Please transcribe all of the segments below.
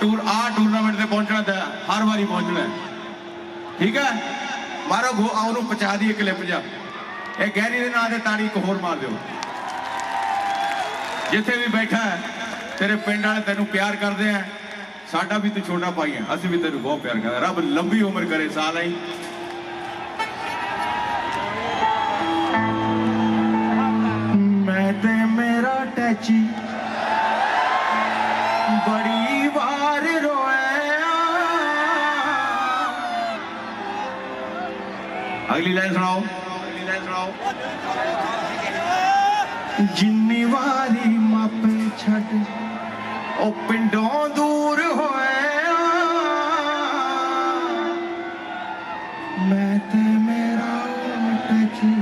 Tour ਆ tournament ਤੇ ਪਹੁੰਚਣਾ ਤਾਂ ਹਰ ਵਾਰੀ ਪਹੁੰਚਣਾ ਠੀਕ ਹੈ? ਮਾਰੋ ਗੋ ਆ ਉਹਨੂੰ ਪਹੁੰਚਾ ਦਈਏ ਕਲਿੱਪ ਜਾ ਇਹ ਗੈਰੀ ਦੇ ਨਾਂ ਤੇ ਤਾੜੀ ਇੱਕ ਹੋਰ ਮਾਰ ਦਿਓ। ਜਿੱਥੇ ਵੀ ਬੈਠਾ ਹੈ, ਤੇਰੇ ਪਿੰਡ ਵਾਲੇ ਤੈਨੂੰ ਪਿਆਰ ਕਰਦੇ ਆ। ਸਾਡਾ ਵੀ ਤੂੰ ਛੋਟਾ ਭਾਈ ਹੈ ਅਸੀਂ ਵੀ ਤੈਨੂੰ ਬਹੁਤ ਪਿਆਰ ਕਰਦੇ ਰੱਬ ਲੰਬੀ ਉਮਰ ਕਰੇ ਸਾਲ ਆਈ। ਮੈਂ ਤੇ ਮੇਰਾ ਟੈਚੀ ਅਗਲੀ ਲਾਈਨ ਸੁਣਾਓ। ਅਗਲੀ ਲਾਈਨ ਸੁਣਾਓ ਜਿੰਨੀ ਵਾਰੀ ਮਾਪੇ ਛੱਡ ਉਹ ਪਿੰਡੋਂ ਦੂਰ ਹੋਇਆ, ਮੈਂ ਤੇ ਮੇਰਾ ਟੈਚੀ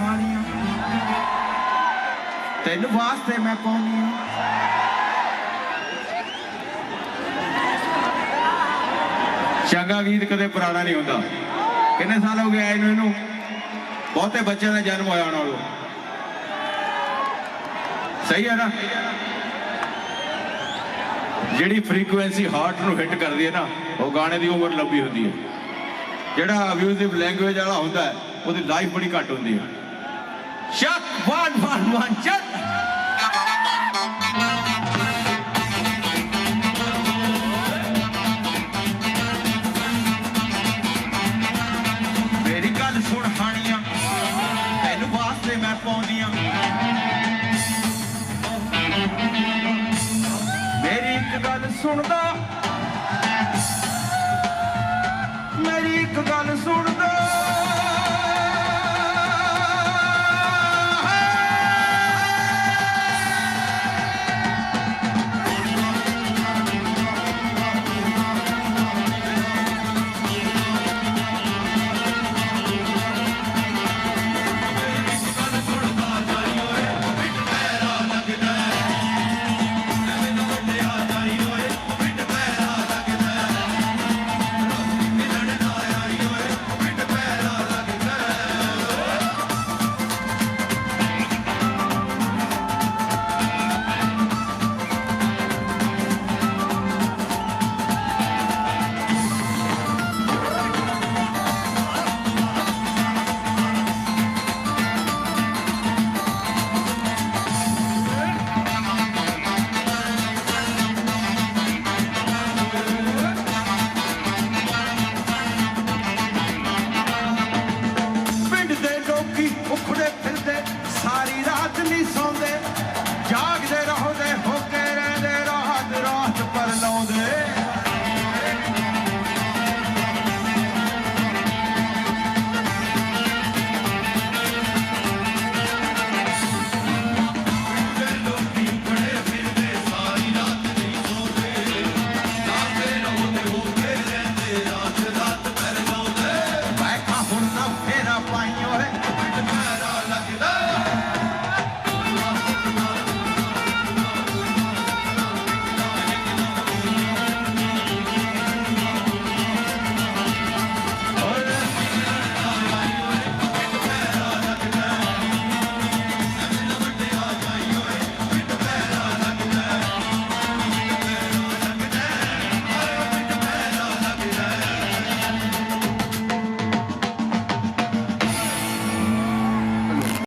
ਗੱਲ ਤੈਨੂੰ ਵਾਸਤੇ ਮੈਂ ਪਾਉਣੀ ਆ ਚੰਗਾ ਗੀਤ ਕਦੇ ਪੁਰਾਣਾ ਨਹੀਂ ਹੁੰਦਾ। ਕਿੰਨੇ ਸਾਲ ਹੋ ਗਏ ਆਏ ਨੂੰ ਇਹਨੂੰ? ਬਹੁਤੇ ਬੱਚਿਆਂ ਦਾ ਜਨਮ ਹੋਇਆ ਉਹਨਾਂ ਨੂੰ ਸਹੀ ਹੈ ਨਾ? ਜਿਹੜੀ ਫ੍ਰੀਕੁਐਂਸੀ ਹਾਰਟ ਨੂੰ ਹਿੱਟ ਕਰਦੀ ਹੈ ਨਾ, ਉਹ ਗਾਣੇ ਦੀ ਉਮਰ ਲੰਬੀ ਹੁੰਦੀ ਹੈ। ਜਿਹੜਾ ਅਬਿਊਜ਼ਿਵ ਲੈਂਗੁਏਜ ਵਾਲਾ ਹੁੰਦਾ ਉਹਦੀ ਲਾਈਫ ਬੜੀ ਘੱਟ ਹੁੰਦੀ ਹੈ। ਸ਼ੱਕ ਵਨ ਵਨ ਵਨ ਚੱਕ ਮੇਰੀ ਗੱਲ ਸੁਣ ਹਾਣੀਆਂ। ਤੈਨੂੰ ਵਾਸਤੇ ਮੈਂ ਪਾਉਂਦੀਆਂ ਮੇਰੀ ਇੱਕ ਗੱਲ ਸੁਣਦਾ। ਮੇਰੀ ਇੱਕ ਗੱਲ ਸੁਣਦਾ।